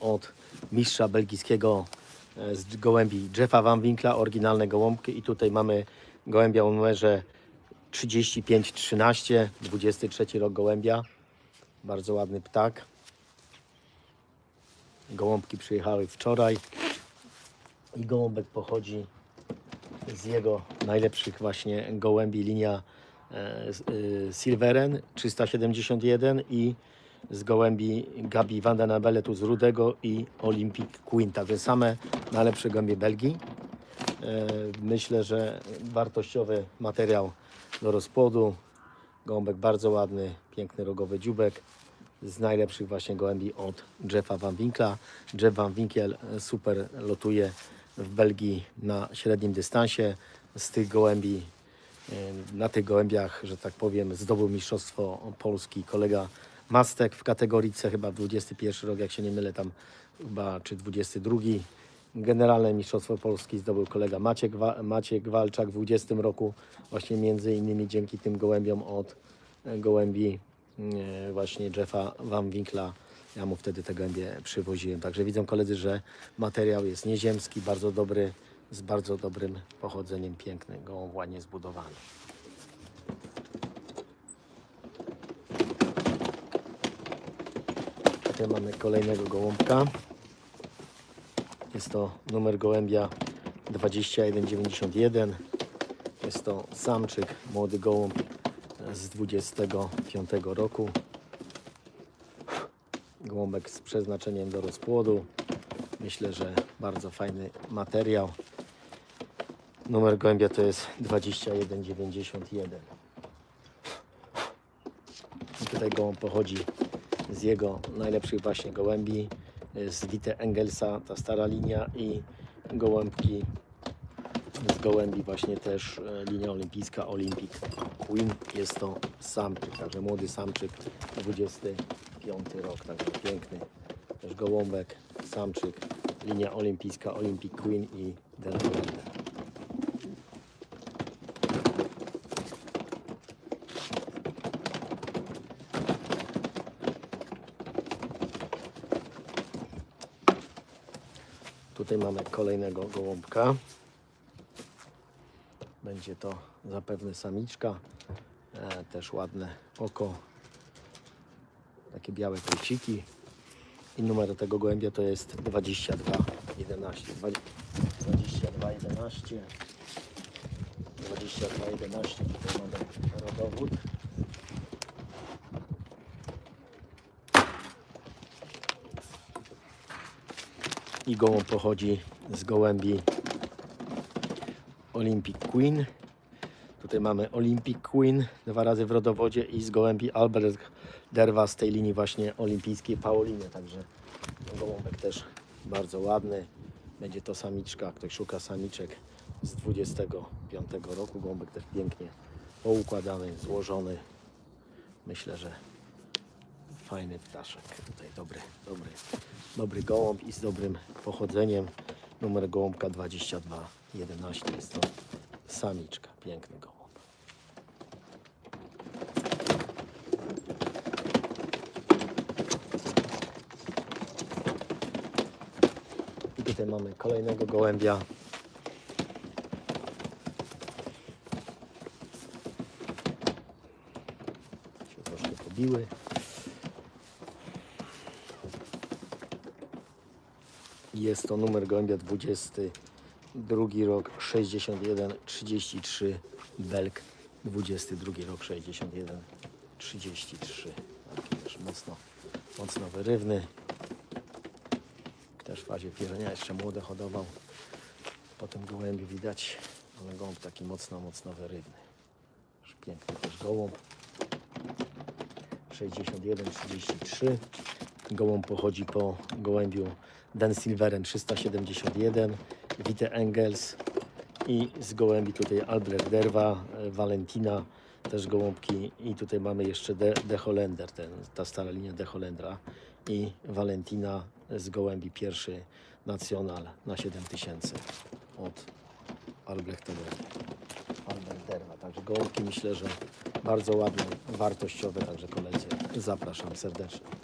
od mistrza belgijskiego e, z gołębi Jeffa Van Winkla, oryginalne gołąbki. I tutaj mamy gołębia o numerze 3513, 23 rok gołębia, bardzo ładny ptak. Gołąbki przyjechały wczoraj. I gołąbek pochodzi z jego najlepszych właśnie gołębi. Linia e, e, Silveren 371 i z gołębi Gabi Van den Abele z Rudego i Olympic Queen. Także same najlepsze gołębie Belgii. E, Myślę, że wartościowy materiał do rozpłodu. Gołąbek bardzo ładny, piękny rogowy dziubek z najlepszych właśnie gołębi od Jeffa Van Winkla. Jeff Van Winkel e, super lotuje w Belgii na średnim dystansie. Z tych gołębi, e, na tych gołębiach, że tak powiem, zdobył mistrzostwo Polski kolega Mastek w kategorii C, chyba 21 rok, jak się nie mylę, tam chyba czy 22. Generalne Mistrzostwo Polski zdobył kolega Maciek, Maciek Walczak w 20 roku, właśnie między innymi dzięki tym gołębiom od e, gołębi e, właśnie Jeffa Van Winkla. Ja mu wtedy te gołębie przywoziłem. Także widzą koledzy, że materiał jest nieziemski, bardzo dobry, z bardzo dobrym pochodzeniem, piękny, gołąb ładnie zbudowany. Mamy kolejnego gołąbka. Jest to numer gołębia 2191. Jest to samczyk, młody gołąb z 25 roku. Gołąbek z przeznaczeniem do rozpłodu. Myślę, że bardzo fajny materiał. Numer gołębia to jest 2191. I tutaj gołąb pochodzi z jego najlepszych właśnie gołębi, z Witte Engelsa, ta stara linia i gołębki z gołębi właśnie też e, linia olimpijska Olympic Queen. Jest to samczyk, także młody samczyk, 25 rok, także piękny też gołąbek, samczyk, linia olimpijska Olympic Queen i Den Tutaj mamy kolejnego gołąbka. Będzie to zapewne samiczka. E, też ładne oko. Takie białe kreciki. I numer tego gołębia to jest 2211. 2211. 2211. Tutaj mamy rodowód. I gołąb pochodzi z gołębi Olympic Queen. Tutaj mamy Olympic Queen dwa razy w rodowodzie i z gołębi Albert Derwa z tej linii właśnie olimpijskiej Pauliny. Także gołąbek też bardzo ładny. Będzie to samiczka, ktoś szuka samiczek z 25 roku. Gołąbek też pięknie poukładany, złożony. Myślę, że fajny ptaszek. Tutaj dobry, dobry, dobry gołąb i z dobrym pochodzeniem. Numer gołąbka 2211 jest to samiczka. Piękny gołąb. I tutaj mamy kolejnego gołębia. Się troszkę pobiły. Jest to numer gołębia 22 rok 61 33 Belk 22 rok 61 33 taki też mocno mocno wyrywny. Też w fazie pierenia jeszcze młode hodował. Po tym gołębiu widać ale gołąb taki mocno mocno wyrywny. Piękny też gołąb. 61-33. Gołąb pochodzi po gołębiu Den Silveren 371, Witte Engels i z gołębi tutaj Albrecht Derwa, e, Valentina, też gołąbki i tutaj mamy jeszcze De, De Hollander, ten, ta stara linia De Hollandra i Valentina z gołębi pierwszy Nacional na 7000 od. Albert Derwa. Także gołąbki myślę, że bardzo ładne, wartościowe, także koledzy zapraszam serdecznie.